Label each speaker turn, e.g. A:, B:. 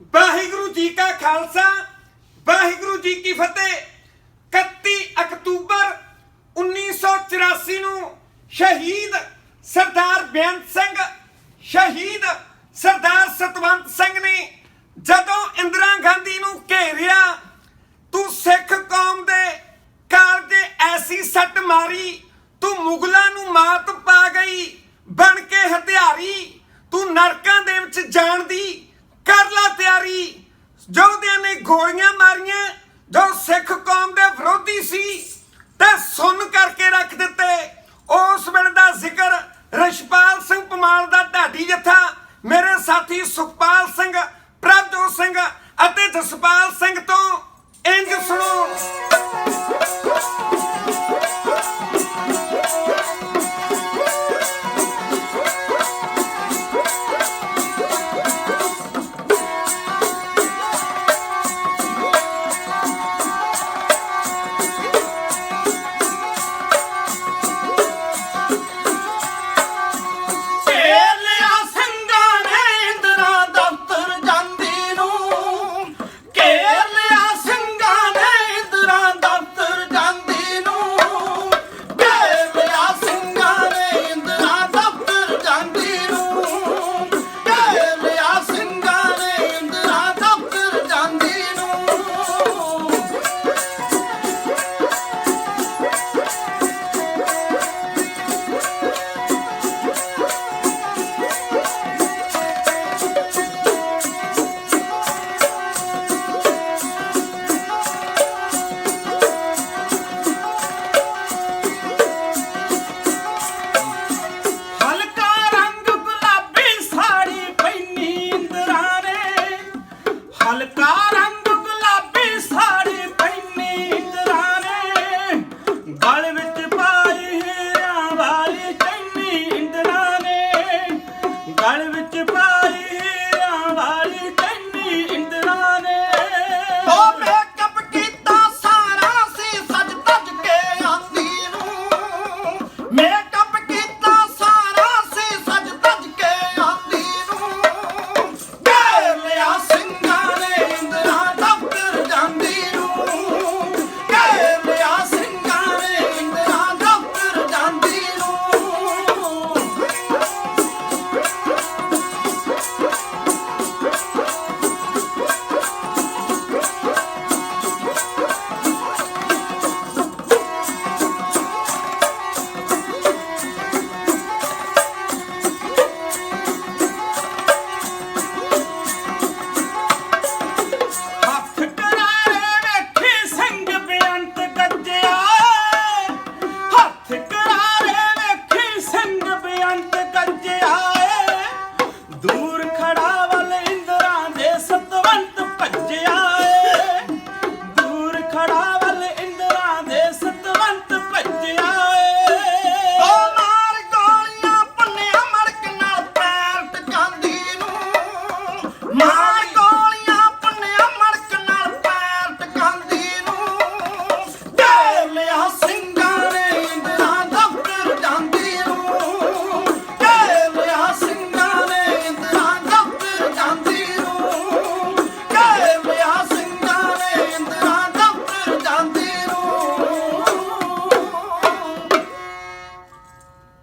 A: ਵਾਹਿਗੁਰੂ ਜੀ ਕਾ ਖਾਲਸਾ, ਵਾਹਿਗੁਰੂ ਜੀ ਕੀ ਫਤਿਹ। 31 ਅਕਤੂਬਰ 1984 ਨੂੰ ਸ਼ਹੀਦ ਸਰਦਾਰ ਬੇਅੰਤ ਸਿੰਘ, ਸ਼ਹੀਦ ਸਰਦਾਰ ਸਤਵੰਤ ਸਿੰਘ ਨੇ ਜਦੋਂ ਇੰਦਰਾ ਗਾਂਧੀ ਨੂੰ ਘੇਰਿਆ, ਤੂੰ ਸਿੱਖ ਕੌਮ ਦੇ ਕਾਲਜੇ ਐਸੀ ਸੱਟ ਮਾਰੀ, ਤੂੰ ਮੁਗਲਾਂ ਨੂੰ ਮਾਤ ਪਾ ਗਈ, ਬਣ ਕੇ ਹਥਿਆਰੀ, ਤੂੰ ਨਰਕਾਂ ਦੇ ਵਿੱਚ ਜਾਣ ਦੀ ਕਰ ਲਾ ਤਿਆਰੀ। ਯੋਧਿਆਂ ਨੇ ਗੋਲੀਆਂ ਮਾਰੀਆਂ, ਜੋ ਸਿੱਖ ਕੌਮ ਦੇ ਵਿਰੋਧੀ ਸੀ, ਤੇ ਸੁਣ ਕਰਕੇ ਰੱਖ ਦਿੱਤੇ। ਉਸ ਵੇਲੇ ਦਾ ਜ਼ਿਕਰ ਰਸ਼ਪਾਲ ਸਿੰਘ ਪਮਾਲ ਦਾ ਢਾਡੀ ਜੱਥਾ, ਮੇਰੇ ਸਾਥੀ ਸੁਖਪਾਲ ਸਿੰਘ, ਪ੍ਰਭਜੋਤ ਸਿੰਘ ਅਤੇ ਜਸਪਾਲ ਸਿੰਘ ਤੋਂ। ਇੰਜ ਸੁਣੋ।
B: ਵਿੱਚ ਪਾਈ।